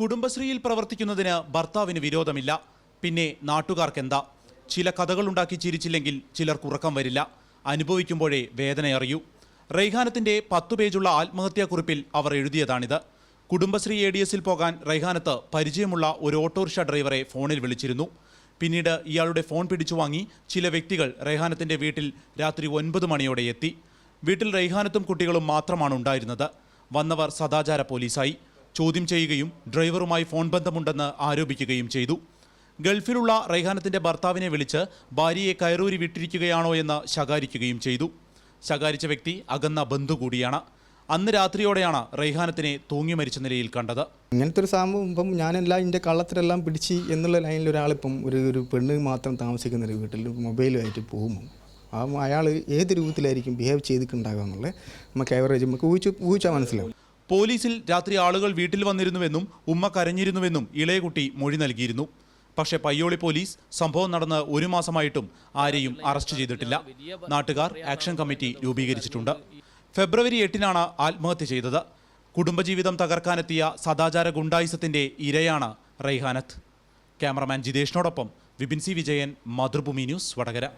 കുടുംബശ്രീയിൽ പ്രവർത്തിക്കുന്നതിന് ഭർത്താവിന് വിരോധമില്ല. പിന്നെ നാട്ടുകാർക്കെന്താ? ചില കഥകളുണ്ടാക്കി ചിരിച്ചില്ലെങ്കിൽ ചിലർക്ക് ഉറക്കം വരില്ല. അനുഭവിക്കുമ്പോഴേ വേദന അറിയൂ റൈഹാനത്തിന്റെ പത്തു പേജുള്ള ആത്മഹത്യാക്കുറിപ്പിൽ അവർ എഴുതിയതാണിത്. കുടുംബശ്രീ എ ഡി എസിൽ പോകാൻ റൈഹാനത്ത് പരിചയമുള്ള ഒരു ഓട്ടോറിക്ഷ ഡ്രൈവറെ ഫോണിൽ വിളിച്ചിരുന്നു. പിന്നീട് ഇയാളുടെ ഫോൺ പിടിച്ചു വാങ്ങി ചില വ്യക്തികൾ റൈഹാനത്തിന്റെ വീട്ടിൽ രാത്രി ഒൻപത് മണിയോടെ എത്തി. വീട്ടിൽ റൈഹാനത്തും കുട്ടികളും മാത്രമാണ് ഉണ്ടായിരുന്നത്. വന്നവർ സദാചാര പോലീസായി. ചോദ്യം ചെയ്യുകയും ഡ്രൈവറുമായി ഫോൺ ബന്ധമുണ്ടെന്ന് ആരോപിക്കുകയും ചെയ്തു. ഗൾഫിലുള്ള റൈഹാനത്തിന്റെ ഭർത്താവിനെ വിളിച്ച് ഭാര്യയെ കയറൂരി വിട്ടിരിക്കുകയാണോ എന്ന് ശകാരിക്കുകയും ചെയ്തു. ശകാരിച്ച വ്യക്തി അകന്ന ബന്ധു കൂടിയാണ്. അന്ന് രാത്രിയോടെയാണ് റൈഹാനത്തിനെ തൂങ്ങി മരിച്ച നിലയിൽ കണ്ടത്. ഇങ്ങനത്തെ ഒരു സംഭവം ഇപ്പം ഞാനെല്ലാം ഇതിന്റെ കള്ളത്തിലെല്ലാം പിടിച്ച് എന്നുള്ള ലൈനിൽ ഒരാളിപ്പം ഒരു ഒരു പെണ്ണ് മാത്രം താമസിക്കുന്ന ഒരു വീട്ടിൽ മൊബൈലുമായിട്ട് പോകുമ്പോൾ ആ അയാൾ ഏത് രൂപത്തിലായിരിക്കും ബിഹേവ് ചെയ്തിട്ടുണ്ടാകുക എന്നുള്ളത് നമുക്ക് ആവറേജ് നമുക്ക് ഊഹിച്ച് ഊഹിച്ചാൽ മനസ്സിലാവും. പോലീസിൽ രാത്രി ആളുകൾ വീട്ടിൽ വന്നിരുന്നുവെന്നും ഉമ്മ കരഞ്ഞിരുന്നുവെന്നും ഇളയകുട്ടി മൊഴി നൽകിയിരുന്നു. പക്ഷേ പയ്യോളി പോലീസ് സംഭവം നടന്ന് ഒരു മാസമായിട്ടും ആരെയും അറസ്റ്റ് ചെയ്തിട്ടില്ല. നാട്ടുകാർ ആക്ഷൻ കമ്മിറ്റി രൂപീകരിച്ചിട്ടുണ്ട്. ഫെബ്രുവരി എട്ടിനാണ് ആത്മഹത്യ ചെയ്തത്. കുടുംബജീവിതം തകർക്കാനെത്തിയ സദാചാര ഗുണ്ടായിസത്തിന്റെ ഇരയാണ് റൈഹാനത്ത് ക്യാമറമാൻ ജിതേഷിനോടൊപ്പം വിപിൻ സി വിജയൻ മാതൃഭൂമി ന്യൂസ് വടകര.